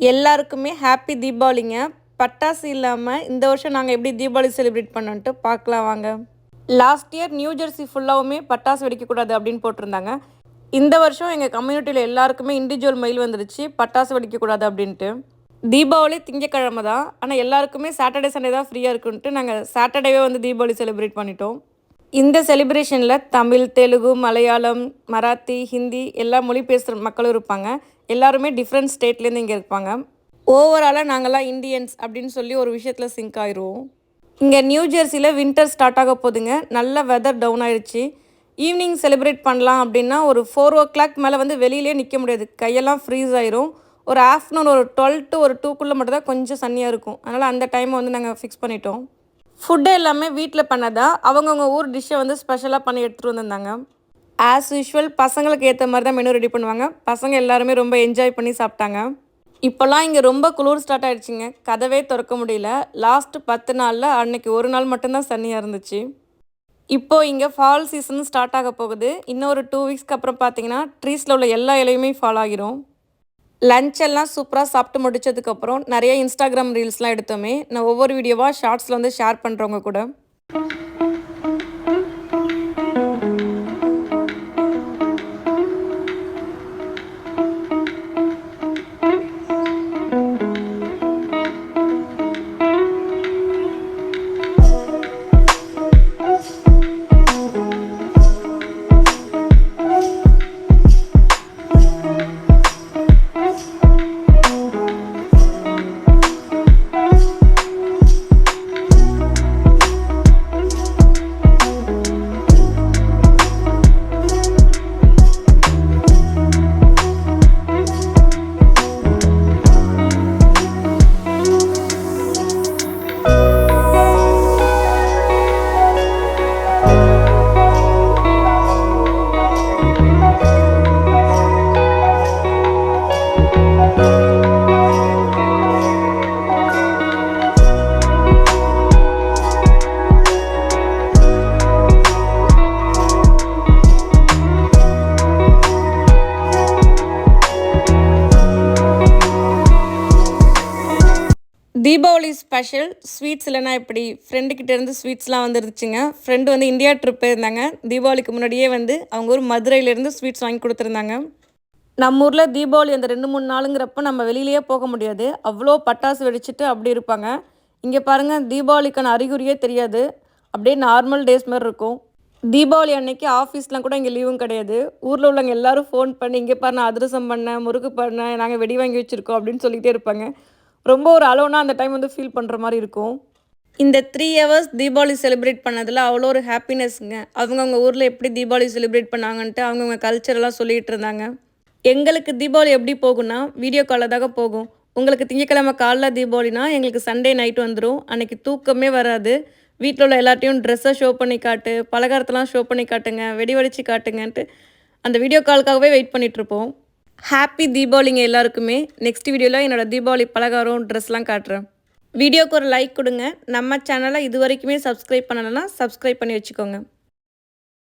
எல்லாருக்குமே ஹாப்பி தீபாவளிங்க. பட்டாசு இல்லாமல் இந்த வருஷம் நாங்கள் எப்படி தீபாவளி செலிப்ரேட் பண்ணோன்ட்டு பார்க்கலாம் வாங்க. லாஸ்ட் இயர் நியூ ஜெர்சி ஃபுல்லாகவுமே பட்டாசு வெடிக்கக்கூடாது அப்படின்னு போட்டிருந்தாங்க. இந்த வருஷம் எங்கள் கம்யூனிட்டியில் எல்லாருக்குமே இண்டிவிஜுவல் மெயில் வந்துருச்சு. பட்டாசு வெடிக்கக்கூடாது அப்படின்ட்டு. தீபாவளி திங்கக்கிழமை தான் ஆனால் எல்லாருக்குமே சாட்டர்டே சண்டே தான் ஃப்ரீயாக இருக்குன்ட்டு நாங்கள் சாட்டர்டேவே வந்து தீபாவளி செலிப்ரேட் பண்ணிட்டோம். இந்த செலிப்ரேஷனில் தமிழ் தெலுங்கு மலையாளம் மராத்தி ஹிந்தி எல்லா மொழி பேசுகிற மக்களும் இருப்பாங்க. எல்லாருமே டிஃப்ரெண்ட் ஸ்டேட்லேருந்து இங்கே இருப்பாங்க. ஓவராலாக நாங்கள்லாம் இந்தியன்ஸ் அப்படின்னு சொல்லி ஒரு விஷயத்தில் சிங்க் ஆயிடுவோம் இங்கே நியூ ஜெர்சியில் வின்டர் ஸ்டார்ட் ஆக போகுதுங்க நல்ல வெதர் டவுன் ஆயிடுச்சு ஈவினிங் செலிப்ரேட் பண்ணலாம் அப்படின்னா ஒரு ஃபோர் ஓ கிளாக் மேலே வந்து வெளியிலே நிற்க முடியாது. கையெல்லாம் ஃப்ரீஸ் ஆயிரும். ஒரு ஆஃப்டர்நூன் ஒரு டுவெல் டு ஒரு டூக்குள்ளே மட்டும் தான் கொஞ்சம் சன்னியாக இருக்கும். அதனால் அந்த டைமை வந்து நாங்கள் ஃபிக்ஸ் பண்ணிட்டோம். ஃபுட்டு எல்லாமே வீட்டில் பண்ணதான் அவங்கவுங்க ஊர் டிஷ்ஷை வந்து ஸ்பெஷலாக பண்ணி எடுத்துகிட்டு வந்திருந்தாங்க. ஆஸ் யூஷுவல் பசங்களுக்கு ஏற்ற மாதிரி தான் மெனு ரெடி பண்ணுவாங்க. பசங்க எல்லாருமே ரொம்ப என்ஜாய் பண்ணி சாப்பிட்டாங்க. இப்போல்லாம் இங்கே ரொம்ப குளிர் ஸ்டார்ட் ஆயிடுச்சுங்க. கதவே திறக்க முடியல. லாஸ்ட் பத்து நாளில் அன்னைக்கு ஒரு நாள் மட்டும்தான் சன்னியாக இருந்துச்சு. இப்போது இங்கே ஃபால் சீசன் ஸ்டார்ட் ஆக போகுது. இன்னும் ஒரு டூ வீக்ஸ்க்கு அப்புறம் பார்த்தீங்கன்னா ட்ரீஸில் உள்ள எல்லா இலையுமே ஃபால் ஆகிரும். லஞ்ச் எல்லாம் சூப்பராக சாப்பிட்டு முடிச்சதுக்கப்புறம் நிறைய இன்ஸ்டாகிராம் ரீல்ஸ்லாம் எடுத்தோமே நான் ஒவ்வொரு வீடியோவாக ஷார்ட்ஸில் வந்து ஷேர் பண்ணுறவங்க கூட. தீபாவளி ஸ்பெஷல் ஸ்வீட்ஸ் இல்லைனா இப்படி ஃப்ரெண்டுக்கிட்ட இருந்து ஸ்வீட்ஸ்லாம் வந்துருச்சுங்க ஃப்ரெண்டு வந்து இந்தியா ட்ரிப் போயிருந்தாங்க. தீபாவளிக்கு முன்னாடியே வந்து அவங்க ஒரு மதுரையிலேருந்து ஸ்வீட்ஸ் வாங்கி கொடுத்துருந்தாங்க. நம்ம ஊரில் தீபாவளி அந்த ரெண்டு மூணு நாளுங்கிறப்ப நம்ம வெளியிலேயே போக முடியாது. அவ்வளோ பட்டாசு வெடிச்சிட்டு அப்படி இருப்பாங்க. இங்கே பாருங்கள் தீபாவளிக்கான அறிகுறியே தெரியாது. அப்படியே நார்மல் டேஸ் மாதிரி இருக்கும். தீபாவளி அன்னைக்கு ஆஃபீஸ்லாம் கூட இங்கே லீவும் கிடையாது. ஊரில் உள்ளவங்க எல்லாரும் ஃபோன் பண்ணி இங்கே பாருங்க அதிரசம் பண்ண முறுக்கு பண்ண நாங்கள் வெடி வாங்கி வச்சுருக்கோம் அப்படின்னு சொல்லிகிட்டே இருப்பாங்க. ரொம்ப ஒரு அலோனாக அந்த டைம் வந்து ஃபீல் பண்ணுற மாதிரி இருக்கும். இந்த த்ரீ ஹவர்ஸ் தீபாவளி செலிப்ரேட் பண்ணதில் அவ்வளோ ஒரு ஹாப்பினஸ்ங்க அவங்கவுங்க ஊரில் எப்படி தீபாவளி செலிப்ரேட் பண்ணாங்கன்ட்டு அவங்கவுங்க கல்ச்சரெல்லாம் சொல்லிகிட்டு இருந்தாங்க. எங்களுக்கு தீபாவளி எப்படி போகும்னா வீடியோ காலில் தாங்க போகும். உங்களுக்கு திங்கக்கிழமை காலைல தீபாவளினா எங்களுக்கு சண்டே நைட் வந்துடும் அன்றைக்கி தூக்கமே வராது. வீட்டில் உள்ள எல்லாத்தையும் ட்ரெஸ்ஸை ஷோ பண்ணி காட்டு பலகாரத்தெல்லாம் ஷோ பண்ணி காட்டுங்க வெடி வெடிச்சு காட்டுங்கன்ட்டு அந்த வீடியோ காலுக்காகவே வெயிட் பண்ணிகிட்ருப்போம் ஹாப்பி தீபாவளிங்க எல்லாருக்குமே. நெக்ஸ்ட் வீடியோவில் என்னோடய தீபாவளி பலகாரம் ட்ரெஸ்லாம் காட்டுறேன். வீடியோக்கு ஒரு லைக் கொடுங்க. நம்ம சேனலை இது வரைக்குமே சப்ஸ்கிரைப் பண்ணலைன்னா சப்ஸ்கிரைப் பண்ணி வச்சுக்கோங்க.